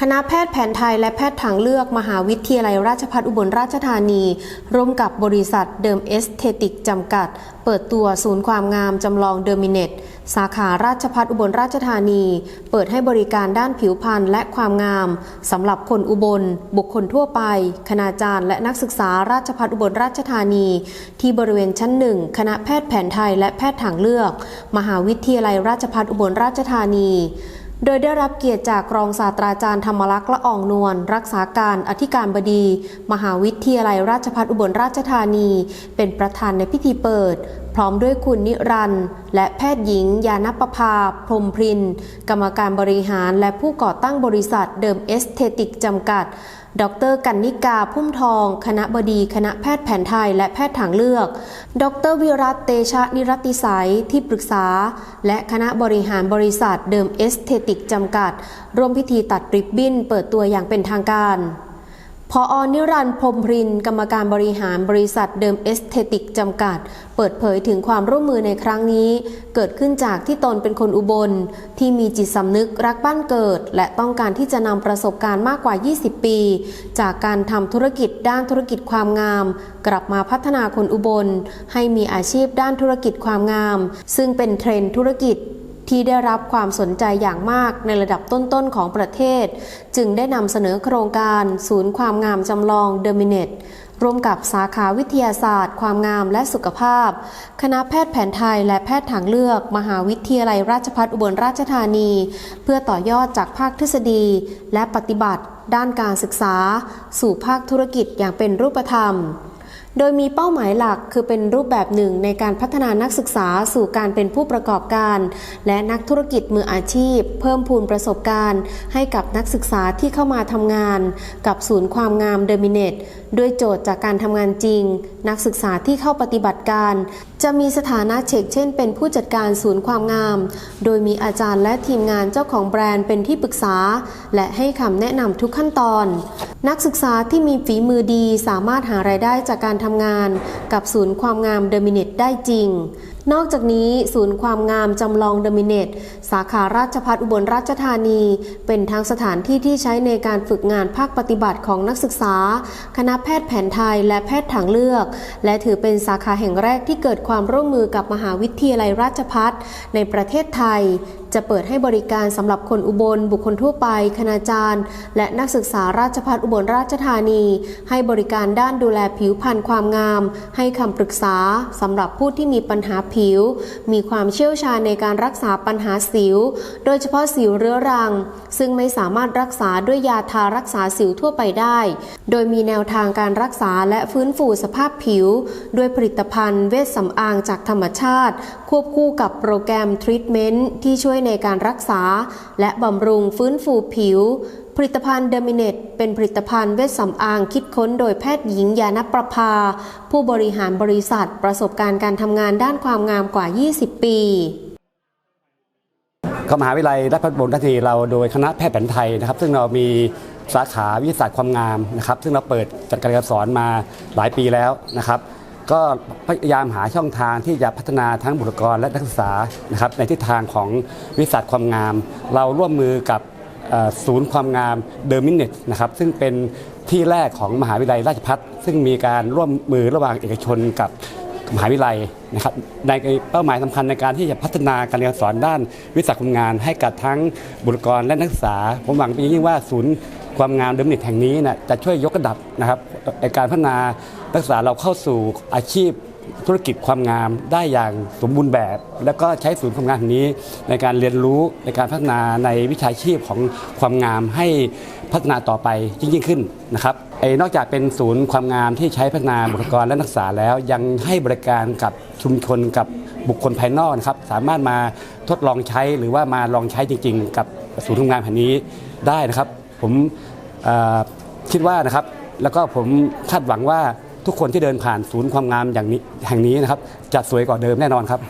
คณะแพทย์แผนไทยและแพทย์ทางเลือกมหาวิทยาลัยราชภัฏอุบลราชธานี ร่วมกับบริษัทเดิมเอสเทติกจำกัด เปิดตัวศูนย์ความงามจำลองเดอร์มิเนตสาขาราชภัฏอุบลราชธานี เปิดให้บริการด้านผิวพรรณและความงามสำหรับคนอุบล บุคคลทั่วไป คณาจารย์และนักศึกษาราชภัฏอุบลราชธานี ที่บริเวณชั้นหนึ่งคณะแพทย์แผนไทยและแพทย์ทางเลือก มหาวิทยาลัยราชภัฏอุบลราชธานี โดยได้รับเกียรติจากรองศาสตราจารย์ธรรมลักษณ์ละอองนวลรักษาการอธิการบดี มหาวิทยาลัยราชภัฏอุบลราชธานี เป็นประธานในพิธีเปิด พร้อมด้วยคุณนิรันด์และแพทย์หญิง ยานปภา พรมพริน กรรมการบริหารและผู้ก่อตั้งบริษัทเดิมเอสเทติกจำกัด ดรกันนิกาพุ่มทอง คณะบดีคณะแพทย์แผนไทยและแพทย์ทางเลือก ดรวิรัตเตชะนิรติสัยที่ปรึกษา และคณะบริหารบริษัทเดิมเอสเทติกจำกัด ร่วมพิธีตัดริบบิ้น เปิดตัวอย่างเป็นทางการ พออนิรันดร์พรมพริน กรรมการบริหารบริษัทเดิมเอสเทติกจำกัด เปิดเผยถึงความร่วมมือในครั้งนี้ เกิดขึ้นจากที่ตนเป็นคนอุบล ที่มีจิตสำนึกรักบ้านเกิด และต้องการที่จะนำประสบการณ์มากกว่า 20 ปี จากการทำธุรกิจด้านธุรกิจความงาม กลับมาพัฒนาคนอุบล ให้มีอาชีพด้านธุรกิจความงาม ซึ่งเป็นเทรนด์ธุรกิจ ที่ได้รับความสนใจอย่างมากในระดับต้นๆของประเทศ จึงได้นำเสนอโครงการศูนย์ความงามจำลองเดอมิเนตร่วมกับสาขาวิทยาศาสตร์ ความงามและสุขภาพ คณะแพทย์แผนไทยและแพทย์ทางเลือก มหาวิทยาลัยราชภัฏอุบลราชธานี เพื่อต่อยอดจากภาคทฤษฎี และปฏิบัติ ด้านการศึกษา สู่ภาคธุรกิจอย่างเป็นรูปธรรม โดยมีเป้าหมายหลักคือเป็นรูปแบบหนึ่งในการพัฒนานักศึกษาสู่การเป็นผู้ประกอบการ และนักธุรกิจมืออาชีพ เพิ่มพูนประสบการณ์ ให้กับนักศึกษาที่เข้ามาทำงาน กับศูนย์ความงามเดอร์มิเนตด้วยโจทย์จากการทำงานจริง นักศึกษาที่เข้าปฏิบัติการ จะมีสถานะเชกเช่น เป็นผู้จัดการศูนย์ความงาม โดยมีอาจารย์และทีมงานเจ้าของแบรนด์เป็นที่ปรึกษา และให้คำแนะนำทุกขั้นตอน นักศึกษาที่มีฝีมือดีสามารถหารายได้จากการททำงานกับศูนย์ความงามเดอร์มินิตได้จริง นอกจากนี้ศูนย์ความงามจำลองเดมิเนตสาขาราชภัฏอุบลราชธานี เป็นทั้งสถานที่ที่ใช้ในการฝึกงานภาคปฏิบัติของนักศึกษา คณะแพทย์แผนไทยและแพทย์ทางเลือก และถือเป็นสาขาแห่งแรกที่เกิดความร่วมมือกับมหาวิทยาลัยราชภัฏในประเทศไทย จะเปิดให้บริการสำหรับคนอุบล บุคคลทั่วไป คณาจารย์ และนักศึกษาราชภัฏอุบลราชธานี ให้บริการด้านดูแลผิวพรรณความงาม ให้คำปรึกษาสำหรับผู้ที่มีปัญหาผิวมีความเชี่ยวชาญในการรักษาปัญหาสิว โดยเฉพาะสิวเรื้อรัง ซึ่งไม่สามารถรักษาด้วยยาทารักษาสิวทั่วไปได้ โดยมีแนวทางการรักษาและฟื้นฟูสภาพผิว ด้วยผลิตภัณฑ์เวชสำอางจากธรรมชาติ ควบคู่กับโปรแกรมทรีทเมนต์ที่ช่วยในการรักษา และบำรุงฟื้นฟูผิว ผลิตภัณฑ์เดมิเนตเป็นผลิตภัณฑ์เวชสำอางคิดค้นโดยแพทย์หญิงยานประภา ผู้บริหารบริษัทประสบการณ์การทำงานด้านความงามกว่า 20 ปีก็มหาวิทยาลัยราชภัฏอุบลราชธานีเราโดยคณะแพทย์แผนไทยนะครับ ซึ่งเรามีสาขาวิทยาศาสตร์ความงามนะครับ ซึ่งเราเปิดจัดการเรียนสอนมาหลายปีแล้วนะครับ ก็พยายามหาช่องทางที่จะพัฒนาทั้งบุคลากรและนักศึกษานะครับในทิศทางของวิทยาศาสตร์ความงาม เราร่วมมือกับ ศูนย์ความงามเดอร์มินเนตนะครับซึ่งเป็นที่แรกของมหาวิทยาลัยราชภัฏซึ่งมีการร่วมมือระหว่างเอกชนกับมหาวิทยาลัยนะครับในเป้าหมายสำคัญในการที่จะพัฒนาการเรียนสอนด้านวิชาความงาน ให้กับทั้งบุคลากรและนักศึกษา ผมหวังเป็นอย่างยิ่งว่าศูนย์ความงามเดอมนิตแห่งนี้นะจะช่วยยกระดับนะครับในการพัฒนานักศึกษาเราเข้าสู่อาชีพ ธุรกิจความงามได้อย่างสมบูรณ์แบบ แล้วก็ใช้ศูนย์ความงามแห่งนี้ในการเรียนรู้ในการพัฒนาในวิชาชีพของความงามให้พัฒนาต่อไปยิ่งขึ้นนะครับไอ้นอกจากเป็นศูนย์ความงามที่ใช้พัฒนาบุคลากรและนักศึกษาแล้ว ยังให้บริการกับชุมชนกับบุคคลภายนอกนะครับสามารถมาทดลองใช้หรือว่ามาลองใช้จริง ๆ กับศูนย์ทำงานแห่งนี้ได้นะครับ ผมคิดว่านะครับแล้วก็ผมคาดหวังว่า ทุกคนที่เดินผ่านศูนย์ความงามอย่างนี้แห่งนี้นะครับจะสวยกว่าเดิมแน่นอนครับ